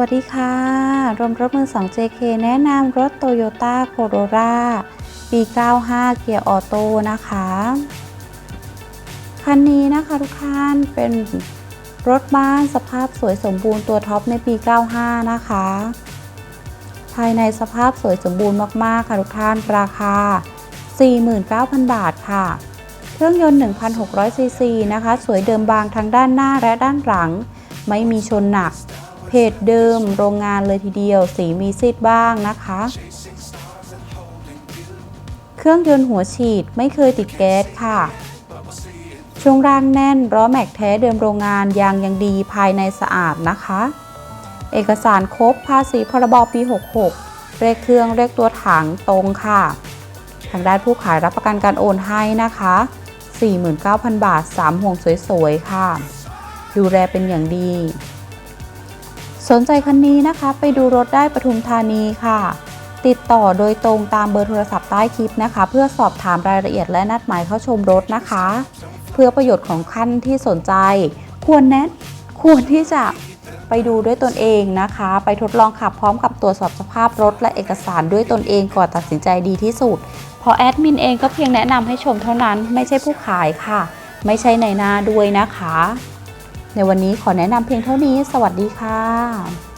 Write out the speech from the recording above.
วัสดีค่ะ รวมรถมือ 2 JK แนะนำรถ Toyota Corolla ปี 95 เกียร์ออโต้นะคะ คันนี้นะคะทุกท่านเป็นรถบ้านสภาพสวยสมบูรณ์ตัวท็อปในปี 95 นะคะ ภายในสภาพสวยสมบูรณ์มาก ๆ ค่ะทุกท่านราคา 49,000 บาทค่ะ เครื่องยนต์ 1,600ซีซีนะคะ สวยเดิมบางทั้งด้านหน้าและด้านหลัง ไม่มีชนหนัก จเดิมโรงงานเลยทีเดียว สีมีซีดบ้างนะคะ เครื่องยนต์หัวฉีดไม่เคยติดแก๊สค่ะ ช่วงล่างแน่นล้อแม็กแท้เดิมโรงงานยางยังดีภายในสะอาดนะคะ เอกสารครบภาษีพรบปี 66 เลขเครื่องเลขตัวถังตรงค่ะ ทางด้านผู้ขายรับประกันการโอนให้นะคะ 49,000 บาท 3 ห่วงสวยๆ ค่ะ ดูแลเป็นอย่างดี สนใจคันนี้นะคะ ไปดูรถได้ปทุมธานีค่ะ ติดต่อโดยตรงตามเบอร์โทรศัพท์ใต้คลิปนะคะ เพื่อสอบถามรายละเอียดและนัดหมายเข้าชมรถนะคะ เพื่อประโยชน์ของท่านที่สนใจ ควรแนะควรที่จะไปดูด้วยตนเองนะคะ ไปทดลองขับพร้อมกับตรวจสอบสภาพรถและเอกสารด้วยตนเองก่อนตัดสินใจดีที่สุด เพราะแอดมินเองก็เพียงแนะนำให้ชมเท่านั้นไม่ใช่ผู้ขายค่ะ ไม่ใช่ในหน้าด้วยนะคะ ในวันนี้ขอแนะนำเพียงเท่านี้ สวัสดีค่ะ